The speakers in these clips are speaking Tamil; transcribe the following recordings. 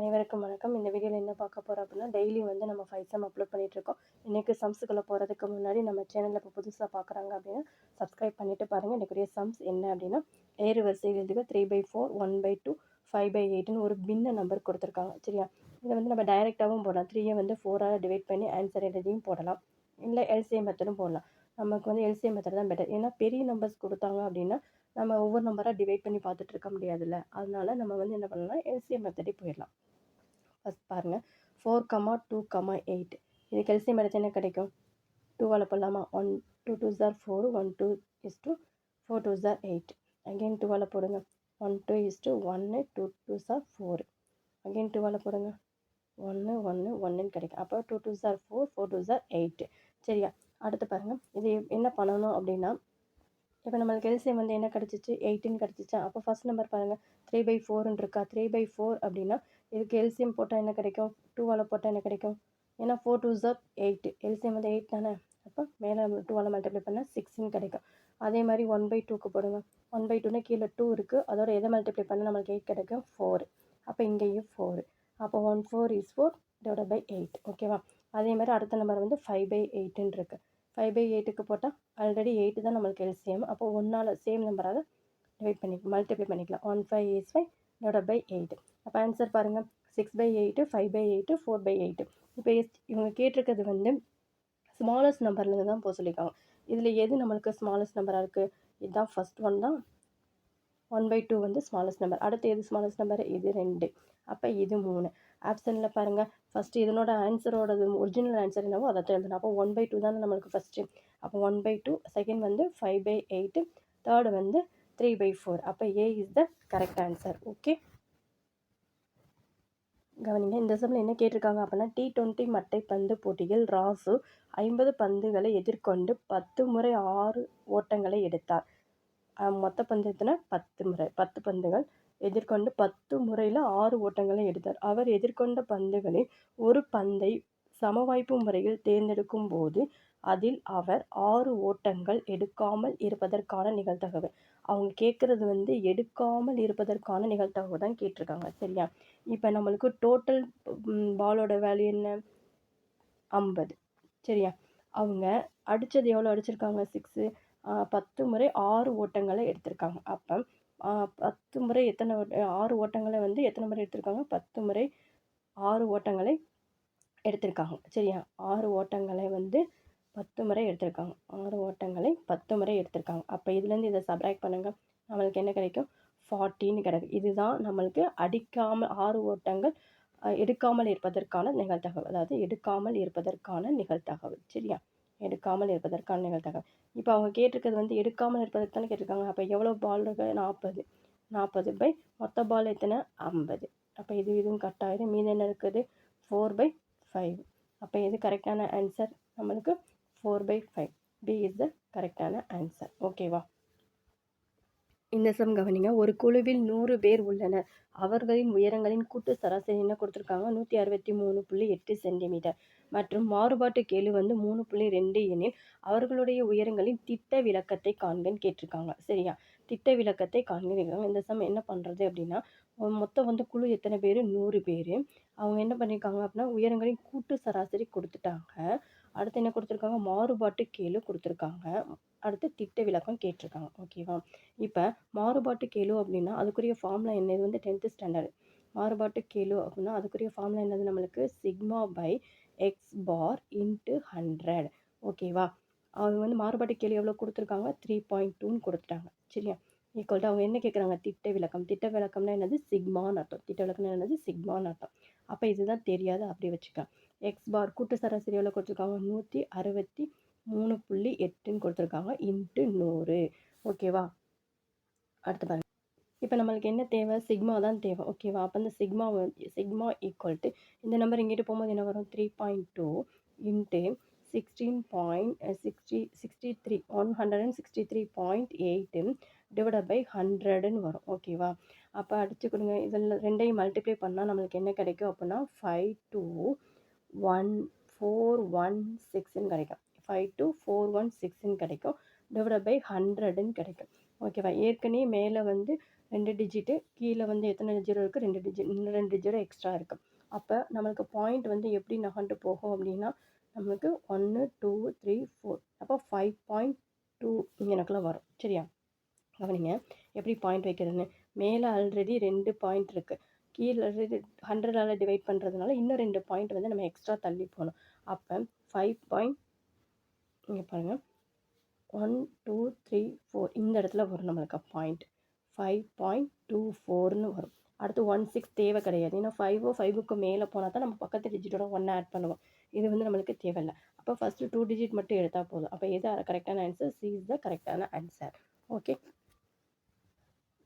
அனைவருக்கும் வணக்கம். இந்த வீடியோவில் என்ன பார்க்க போகிறோம் அப்படின்னா டெய்லி வந்து நம்ம ஃபைவ் சம் அப்லோட் பண்ணிகிட்ருக்கோம் இன்றைக்கி சம்ஸுக்குள்ளே போகிறதுக்கு முன்னாடி நம்ம சேனலில் இப்போ புதுசாக பார்க்குறாங்க அப்படின்னா சப்ஸ்கிரைப் பண்ணிவிட்டு பாருங்கள் இன்றைக்குரிய சம்ஸ் என்ன அப்படின்னா ஏறு வரிசையில் எழுதுக three by four one by two five by எயிட்னு ஒரு பின்ன நம்பர் கொடுத்துருக்காங்க. சரியா? இதை வந்து நம்ம டைரெக்டாகவும் போடலாம். த்ரீயை வந்து ஃபோரால் டிவைட் பண்ணி ஆன்சர் எழுதியும் போடலாம். இல்லை எல்சிஎம் மெத்தடும் போடலாம். நமக்கு வந்து எல்சிஎம் மெத்தட் தான் பெட்டர் ஏன்னா பெரிய நம்பர்ஸ் கொடுத்தாங்க அப்படின்னா நம்ம ஒவ்வொரு நம்பராக டிவைட் பண்ணி பார்த்துட்டு இருக்க முடியாதுல்ல. அதனால நம்ம வந்து என்ன பண்ணலாம்? எல்சிஎம் மெத்தடே போயிடலாம். ஃபஸ்ட் பாருங்கள் four comma two comma eight இதுக்கு எல்சிஎம் எடுத்து என்ன கிடைக்கும்? டூவால் போடலாமா? One two two are four one two is two four two are eight again டூவால் போடுங்க. ஒன் டூ இஸ் டூ ஒன்று two two are four again டூவால் போடுங்க. ஒன்று ஒன்று ஒன்றுன்னு கிடைக்கும். அப்போ two two are four four two are eight சரியா? அடுத்து பாருங்கள் இது என்ன பண்ணணும் அப்படின்னா இப்போ நம்மளுக்கு எல்சிஎம் வந்து என்ன கிடச்சிச்சு? எயிட்டின் கிடச்சிச்சா? அப்போ ஃபஸ்ட் நம்பர் பாருங்கள் த்ரீ பை ஃபோர்னு இருக்கா? த்ரீ பை ஃபோர் அப்படின்னா இதுக்கு எல்சிஎம் போட்டால் என்ன கிடைக்கும்? டூவால் போட்டால் என்ன கிடைக்கும்? ஏன்னா ஃபோர் டூ ஜப் எயிட் எல்சிஎம் வந்து எயிட் தானே? அப்போ மேலே டூவால் மல்டிப்ளை பண்ணால் சிக்ஸ்ன்னு கிடைக்கும். அதே மாதிரி ஒன் பை டூக்கு போடுங்க. ஒன் பை டூனா கீழே டூ இருக்குது அதோட எதை மல்டிப்ளை பண்ணால் நம்மளுக்கு எயிட் கிடைக்கும்? ஃபோர் அப்போ இங்கேயும் ஃபோர் அப்போ one four is four divide by eight ஓகேவா அதே மாதிரி அடுத்த நம்பர் வந்து ஃபைவ் பை எயிட்டுன்னு இருக்குது ஃபைவ் பை எயிட்டுக்கு போட்டால் ஆல்ரெடி எயிட்டு தான் நம்மளுக்கு எல்சிஎம் அப்போ ஒன்றால் சேம் நம்பராக டிவைட் பண்ணி மல்டிப்ளை பண்ணிக்கலாம். One five is five divide by eight அப்போ ஆன்சர் பாருங்கள் six by eight five by eight four by eight இப்போ இவங்க கேட்டிருக்கிறது வந்து ஸ்மாலஸ்ட் நம்பர்லேருந்து தான் போக சொல்லியிருக்காங்க. இதில் எது நம்மளுக்கு ஸ்மாலஸ்ட் நம்பராக இருக்குது இதுதான் ஃபஸ்ட் ஒன் தான். ஒன் பை டூ வந்து ஸ்மாலஸ்ட் நம்பர் அடுத்து எது ஸ்மாலஸ்ட் நம்பர் இது ரெண்டு. அப்போ இது மூணு. ஆப்ஷனில் பாருங்கள் ஃபஸ்ட்டு இதனோட ஆன்சரோடது ஒரிஜினல் ஆன்சர் என்னவோ அதை எழுதணும் அப்போ ஒன் பை டூ தானே நம்மளுக்கு ஃபஸ்ட்டு அப்போ ஒன் பை டூ செகண்ட் வந்து ஃபைவ் பை எயிட்டு தேர்டு வந்து த்ரீ பை ஃபோர் அப்போ A is the correct answer okay கவனிங்க இந்த சம்மில் என்ன கேட்டிருக்காங்க அப்படின்னா டி டுவெண்ட்டி மட்டை பந்து போட்டியில் ராசு ஐம்பது பந்துகளை எதிர்கொண்டு பத்து முறை ஆறு ஓட்டங்களை எடுத்தார். மொத்த பந்து எத்தனை? பத்து முறை. பத்து பந்துகள் எதிர்கொண்டு பத்து முறையில் ஆறு ஓட்டங்களை எடுத்தார். அவர் எதிர்கொண்ட பந்துகளில் ஒரு பந்தை சமவாய்ப்பு முறையில் தேர்ந்தெடுக்கும் போது அதில் அவர் ஆறு ஓட்டங்கள் எடுக்காமல் இருப்பதற்கான நிகழ்தகவு. அவங்க கேட்குறது வந்து எடுக்காமல் இருப்பதற்கான நிகழ்தகவு தான் கேட்டிருக்காங்க சரியா? இப்போ நம்மளுக்கு டோட்டல் பாலோட வேல்யூ என்ன? ஐம்பது சரியா? அவங்க அடித்தது எவ்வளோ அடிச்சிருக்காங்க? சிக்ஸு பத்து முறை ஆறு ஓட்டங்களை எடுத்திருக்காங்க. அப்போ பத்து முறை எத்தனை ஆறு ஓட்டங்களை வந்து எத்தனை முறை எடுத்திருக்காங்க? பத்து முறை ஆறு ஓட்டங்களை எடுத்திருக்காங்க. சரியா? ஆறு ஓட்டங்களை வந்து பத்து முறை எடுத்திருக்காங்க. ஆறு ஓட்டங்களை பத்து முறை எடுத்திருக்காங்க. அப்போ இதுலேருந்து இதை சப்ராக்ட் பண்ணுங்கள் நம்மளுக்கு என்ன கிடைக்கும்? ஃபார்ட்டின்னு கிடைக்கும். இதுதான் நம்மளுக்கு அடிக்காமல் ஆறு ஓட்டங்கள் எடுக்காமல் இருப்பதற்கான நிகழ்தகவு. அதாவது எடுக்காமல் இருப்பதற்கான நிகழ்தகவு. சரியா? எடுக்காமல் இருப்பதற்கான நிகழ்த்தகம் இப்போ அவங்க கேட்டிருக்கிறது வந்து எடுக்காமல் இருப்பதற்கு தானே கேட்டிருக்காங்க. அப்போ எவ்வளோ பால் இருக்கு? நாற்பது நாற்பது பை மொத்த பால் எத்தனை? ஐம்பது. அப்போ இது இதுவும் கட் ஆயிடும் மீது என்ன இருக்குது? ஃபோர் பை ஃபைவ் அப்போ எது கரெக்டான ஆன்சர் நம்மளுக்கு four by five B is the கரெக்டான ஆன்சர் ஓகேவா இந்த சம் கவனிங்க. ஒரு குழுவில் நூறு பேர் உள்ளனர். அவர்களின் உயரங்களின் கூட்டு சராசரி என்ன கொடுத்துருக்காங்க? நூற்றி அறுபத்தி மூணு புள்ளி எட்டு சென்டிமீட்டர். மற்றும் மாறுபாட்டு கேள்வி வந்து மூணு புள்ளி ரெண்டு எனில் அவர்களுடைய உயரங்களின் திட்ட விளக்கத்தை காண்கன்னு கேட்டிருக்காங்க. சரியா? திட்ட விளக்கத்தை காண்கிறீங்க இந்த சம் என்ன பண்ணுறது அப்படின்னா மொத்தம் வந்து குழு எத்தனை பேர்? நூறு பேர். அவங்க என்ன பண்ணியிருக்காங்க அப்படின்னா உயரங்களின் கூட்டு சராசரி கொடுத்துட்டாங்க. அடுத்து என்ன கொடுத்துருக்காங்க? மாறுபாட்டு கேளு கொடுத்துருக்காங்க. அடுத்து திட்ட விளக்கம் கேட்டிருக்காங்க. ஓகேவா இப்போ மாறுபாட்டு கேளு அப்படின்னா அதுக்குரிய ஃபார்ம்லாம் என்ன? இது வந்து டென்த்து ஸ்டாண்டர்டு மாறுபாட்டு கேளு அப்படின்னா அதுக்குரிய ஃபார்ம்லாம் என்னது நம்மளுக்கு? Sigma by X bar into hundred ஓகேவா அவங்க வந்து மாறுபாட்டு கேள்வி எவ்வளோ கொடுத்துருக்காங்க? த்ரீ பாயிண்ட் டூன்னு கொடுத்துட்டாங்க. சரியா? ஈக்குவல் அவங்க என்ன கேட்குறாங்க? திட்ட விளக்கம். திட்ட விளக்கம்னா என்னது? சிக்மான்னு அர்த்தம். திட்ட விளக்கம்னா என்னது? சிக்மான்னு அர்த்தம். அப்போ இதுதான் தெரியாது அப்படி வச்சுக்கலாம். எக்ஸ் பார் கூட்டு சராசரி எவ்வளோ கொடுத்துருக்காங்க? நூற்றி அறுபத்தி மூணு புள்ளி எட்டுன்னு கொடுத்துருக்காங்க. இன்ட்டு நூறு. ஓகேவா அடுத்து பாருங்க. இப்போ நம்மளுக்கு என்ன தேவை? சிக்மா தான் தேவை. ஓகேவா அப்போ இந்த சிக்மா சிக்மா ஈக்குவல் டு இந்த நம்பர் இங்கிட்டு போகும்போது என்ன வரும்? Three point two into sixteen point sixty sixty three one hundred and sixty three point eight divide by ஹண்ட்ரடுன்னு வரும் ஓகேவா அப்போ அடிச்சு கொடுங்க. இதில் ரெண்டையும் மல்டிப்ளை பண்ணால் நம்மளுக்கு என்ன கிடைக்கும் அப்படின்னா? Five two one four one சிக்ஸ்ன்னு கிடைக்கும். ஃபைவ் டூ ஃபோர் ஒன் சிக்ஸ்ன்னு கிடைக்கும். டிவைட் பை ஹண்ட்ரடுன்னு கிடைக்கும். ஓகேவா ஏற்கனவே மேலே வந்து ரெண்டு டிஜிட்டு கீழே வந்து எத்தனை ஜீரோ இருக்குது ரெண்டு டிஜிட் இன்னும் ரெண்டு ஜீரோ எக்ஸ்ட்ரா இருக்குது அப்போ நம்மளுக்கு பாயிண்ட் வந்து எப்படி நகண்டு போகும் அப்படின்னா நம்மளுக்கு ஒன்று டூ த்ரீ ஃபோர் அப்போ ஃபைவ் பாயிண்ட் டூ எனக்குலாம் வரும். சரியா? கவனிங்க. எப்படி பாயிண்ட் வைக்கிறதுன்னு? மேலே ஆல்ரெடி ரெண்டு பாயிண்ட் இருக்குது கீழே ஹண்ட்ரடால் டிவைட் பண்ணுறதுனால இன்னும் ரெண்டு பாயிண்ட் வந்து நம்ம எக்ஸ்ட்ரா தள்ளி போகணும். அப்போ ஃபைவ் பாயிண்ட் இங்கே பாருங்கள் ஒன் டூ த்ரீ ஃபோர் இந்த இடத்துல வரும் நம்மளுக்கு பாயிண்ட் ஃபைவ் பாயிண்ட் டூ ஃபோர்னு வரும். அடுத்து ஒன் சிக்ஸ் தேவை கிடையாது. ஏன்னா ஃபைவோ ஃபைவுக்கு மேலே போனால் தான் நம்ம பக்கத்து டிஜிட்டோட ஒன்று ஆட் பண்ணுவோம். இது வந்து நம்மளுக்கு தேவையில்லை. அப்போ ஃபஸ்ட்டு டூ டிஜிட் மட்டும் எடுத்தால் போதும். அப்போ எது கரெக்டான ஆன்சர் சி இஸ் த கரெக்டான ஆன்சர் ஓகே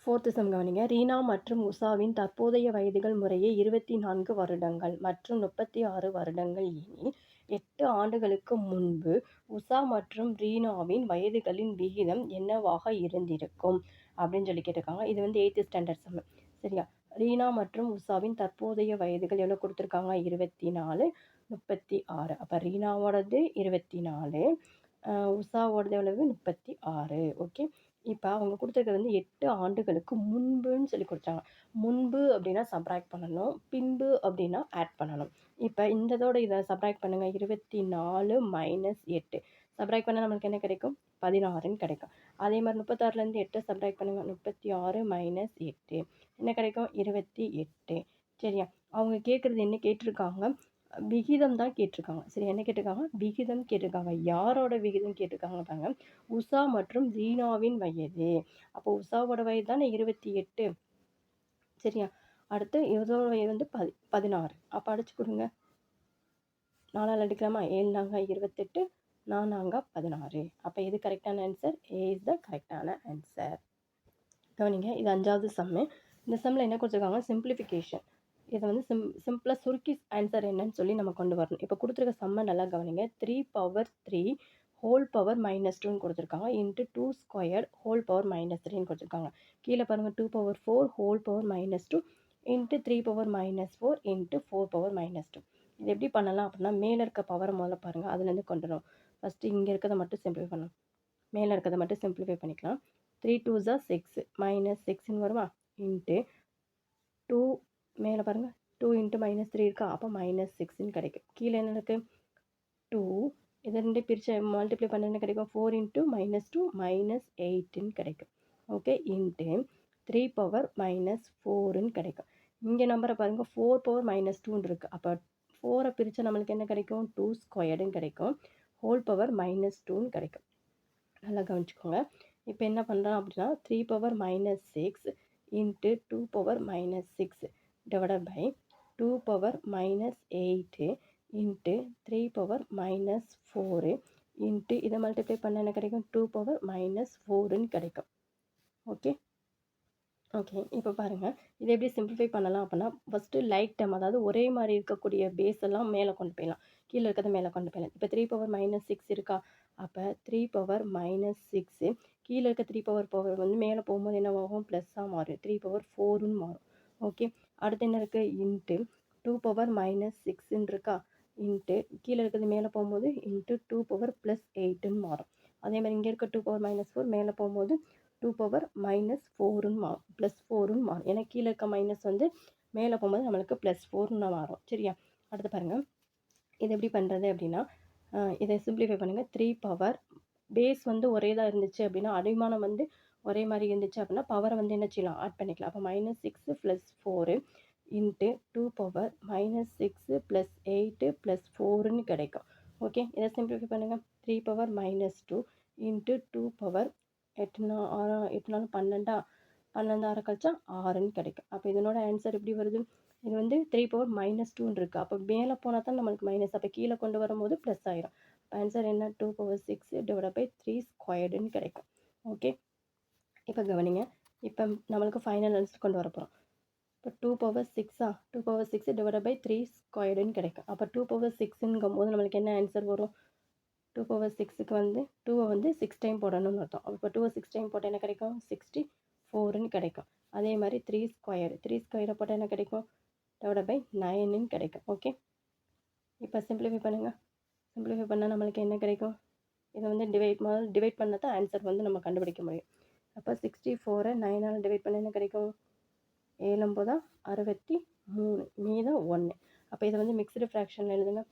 ஃபோர்த்து சம் கவனிங்க. ரீனா மற்றும் உஷாவின் தற்போதைய வயதுகள் முறையே இருபத்தி நான்கு வருடங்கள் மற்றும் முப்பத்தி ஆறு வருடங்கள். எனில் எட்டு ஆண்டுகளுக்கு முன்பு உஷா மற்றும் ரீனாவின் வயதுகளின் விகிதம் என்னவாக இருந்திருக்கும்? அப்படின்னு சொல்லி கேட்டிருக்காங்க. இது வந்து எயித்து ஸ்டாண்டர்ட் சம் சரியா? ரீனா மற்றும் உஷாவின் தற்போதைய வயதுகள் எவ்வளோ கொடுத்துருக்காங்க? இருபத்தி நாலு முப்பத்தி ஆறு. அப்போ ரீனாவோடது இருபத்தி நாலு உஷாவோடது எவ்வளவு? முப்பத்தி ஆறு. ஓகே? இப்போ அவங்க கொடுத்துருக்கிறது வந்து எட்டு ஆண்டுகளுக்கு முன்புன்னு சொல்லி கொடுத்தாங்க. முன்பு அப்படின்னா சப்ராக்ட் பண்ணணும் பின்பு அப்படின்னா ஆட் பண்ணணும். இப்போ இந்ததோட இதை சப்ராக்ட் பண்ணுங்கள் இருபத்தி நாலு மைனஸ் எட்டு. சப்ராக்ட் பண்ணால் நம்மளுக்கு என்ன கிடைக்கும்? பதினாறுன்னு கிடைக்கும். அதே மாதிரி முப்பத்தாறுலேருந்து எட்டு சப்ராக்ட் பண்ணுங்கள் முப்பத்தி ஆறு மைனஸ் எட்டு. என்ன கிடைக்கும்? இருபத்தி எட்டு. சரியா? அவங்க கேட்குறது என்ன கேட்டிருக்காங்க? விகிதம் தான் கேட்டிருக்காங்க. சரி என்ன கேட்டிருக்காங்க? விகிதம் கேட்டிருக்காங்க. யாரோட விகிதம் கேட்டிருக்காங்க பாருங்க உஷா மற்றும் ஜீனாவின் வயது. அப்போ உஷாவோட வயது தானே? இருபத்தி எட்டு. சரியா? அடுத்து இதோட வயது வந்து பதி பதினாறு. அப்போ அடிச்சு கொடுங்க. நாலால் அடிக்கலாமா? ஏழு நாங்க இருபத்தெட்டு நானாங்க பதினாறு. அப்போ எது கரெக்டான ஆன்சர் ஏ இஸ் த கரெக்டான ஆன்சர் கவனிங்க இது அஞ்சாவது சம்மு இந்த சம்மில் என்ன கொடுத்துருக்காங்க? சிம்பிளிஃபிகேஷன் இதை வந்து சிம் சிம்பிளாக சுருக்கி ஆன்சர் என்னன்னு சொல்லி நம்ம கொண்டு வரணும். இப்போ கொடுத்துருக்க செம்ம நல்லா கவனிங்க. Three power three whole power minus டூன்னு கொடுத்துருக்காங்க. Into two square whole power minus த்ரீன்னு கொடுத்துருக்காங்க. கீழே பாருங்கள் two power four whole power minus two into three power minus four into four power minus two இது எப்படி பண்ணலாம் அப்படின்னா மேலே இருக்க பவரை முதல்ல பாருங்கள் அதுலேருந்து கொண்டு வரும். ஃபஸ்ட்டு இங்கே இருக்கிறத மட்டும் சிம்பிளிஃபை பண்ணணும் மேலே இருக்கிறத மட்டும் சிம்பிளிஃபை பண்ணிக்கலாம். Three two are six minus சிக்ஸ்னு வருமா? இன்ட்டு டூ மேலே பாருங்கள் டூ இன்ட்டு மைனஸ் த்ரீ இருக்கா? அப்போ மைனஸ் சிக்ஸ்ன்னு கிடைக்கும். கீழே என்ன இருக்குது டூ இதை ரெண்டு பிரித்து மல்டிப்ளை பண்ண என்ன கிடைக்கும்? Four into minus two minus எயிட்டுன்னு கிடைக்கும். Okay into three power minus ஃபோருன்னு கிடைக்கும். இங்கே நம்பரை பாருங்கள் ஃபோர் பவர் மைனஸ் டூன்னு இருக்குது அப்போ ஃபோரை பிரித்து நம்மளுக்கு என்ன கிடைக்கும்? டூ ஸ்கொயர்டுன்னு கிடைக்கும். ஹோல் பவர் மைனஸ் டூன்னு கிடைக்கும். நல்லா கவனிச்சுக்கோங்க. இப்போ என்ன பண்ணுறோம் அப்படின்னா three power minus six into two power minus six divided by two power minus eight into three power minus four into இதை மல்டிப்ளை பண்ண என்ன கிடைக்கும்? டூ பவர் மைனஸ் ஃபோருன்னு கிடைக்கும். ஓகே ஓகே இப்போ பாருங்கள் இதை எப்படி சிம்பிளிஃபை பண்ணலாம் அப்படின்னா ஃபஸ்ட்டு லைக் டம் அதாவது ஒரே மாதிரி இருக்கக்கூடிய பேஸ் எல்லாம் மேலே கொண்டு போயிடலாம். கீழே இருக்கிறத மேலே கொண்டு போயிடலாம். இப்போ த்ரீ பவர் மைனஸ் சிக்ஸ் இருக்கா? அப்போ த்ரீ பவர் மைனஸ் சிக்ஸு கீழே இருக்க த்ரீ பவர் பவர் வந்து மேலே போகும்போது என்ன ஆகும்? ப்ளஸ்ஸாக மாறும். த்ரீ பவர் ஃபோருன்னு மாறும். ஓகே அடுத்து என்ன இருக்குது இன்ட்டு டூ பவர் மைனஸ் சிக்ஸ்ன்னு இருக்கா? இன்ட்டு கீழே இருக்கிறது மேலே போகும்போது இன்ட்டு டூ பவர் ப்ளஸ் எயிட்டுன்னு மாறும். அதே மாதிரி இங்கே இருக்க டூ பவர் மைனஸ் ஃபோர் மேலே போகும்போது டூ பவர் மைனஸ் ஃபோருன்னு மாறும். ப்ளஸ் ஃபோருன்னு மாறும். ஏன்னா கீழே இருக்க மைனஸ் வந்து மேலே போகும்போது நம்மளுக்கு ப்ளஸ் ஃபோர்னு மாறும். சரியா? அடுத்து பாருங்கள் இது எப்படி பண்ணுறது அப்படின்னா இதை சிம்பிளிஃபை பண்ணுங்கள் த்ரீ பவர் பேஸ் வந்து ஒரே தான் இருந்துச்சு அப்படின்னா அடிமானம் வந்து ஒரே மாதிரி இருந்துச்சு அப்படின்னா பவரை வந்து என்ன செய்யலாம்? ஆட் பண்ணிக்கலாம். அப்போ minus six plus four into two power minus six plus eight plus ஃபோருன்னு கிடைக்கும். ஓகே இதை சிம்பிளிஃபை பண்ணுங்கள் three power minus two into two power எட்டு நாள் ஆறு எட்டு நாள் பன்னெண்டா? பன்னெண்டு ஆறு கழிச்சா ஆறுன்னு கிடைக்கும். அப்போ இதனோட ஆன்சர் எப்படி வருது? இது வந்து த்ரீ பவர் மைனஸ் டூன்னு இருக்குது அப்போ மேலே போனால் தான் நம்மளுக்கு மைனஸ் அப்போ கீழே கொண்டு வரும்போது ப்ளஸ் ஆயிரும். ஆன்சர் என்ன? Two power six divide by three ஸ்கொயர்டுன்னு கிடைக்கும். ஓகே இப்போ கவனிங்க. இப்போ நம்மளுக்கு ஃபைனல் ஆன்சர் கொண்டு வர போகிறோம் இப்போ டூ பவர் சிக்ஸா two power six divide by three ஸ்கொயர்டுன்னு கிடைக்கும். அப்போ டூ பவர் சிக்ஸுங்கும் போது நம்மளுக்கு என்ன ஆன்சர் வரும்? டூ பவர் சிக்ஸுக்கு வந்து டூவை வந்து சிக்ஸ் டைம் போடணும்னு அர்த்தம். இப்போ டூவை சிக்ஸ் டைம் போட்டால் என்ன கிடைக்கும்? சிக்ஸ்டி ஃபோருன்னு கிடைக்கும். அதே மாதிரி த்ரீ ஸ்கொயர் த்ரீ ஸ்கொயரை போட்டால் என்ன கிடைக்கும்? டிவைட் பை நைனுன்னு கிடைக்கும். ஓகே இப்போ சிம்பிளிஃபை பண்ணுங்கள் சிம்பிளிஃபை பண்ணால் நம்மளுக்கு என்ன கிடைக்கும்? இதை வந்து டிவைட் முதல் டிவைட் பண்ணால் தான் ஆன்சர் வந்து நம்ம கண்டுபிடிக்க முடியும். அப்போ சிக்ஸ்டி ஃபோரை நைனால் டிவைட் பண்ண என்ன கிடைக்கும்? ஏழம்போதா அறுபத்தி மூணு. மீதம் ஒன்று அப்போ இதை வந்து மிக்ஸ்டு ஃப்ராக்ஷனில் எழுதுங்க.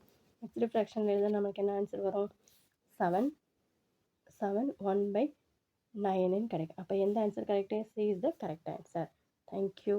மிக்ஸ்டு ஃப்ராக்ஷனில் எழுத நமக்கு என்ன ஆன்சர் வரும்? செவன் செவன் ஒன் பை நைனுன்னு கிடைக்கும். அப்போ எந்த answer correct C is the correct answer thank you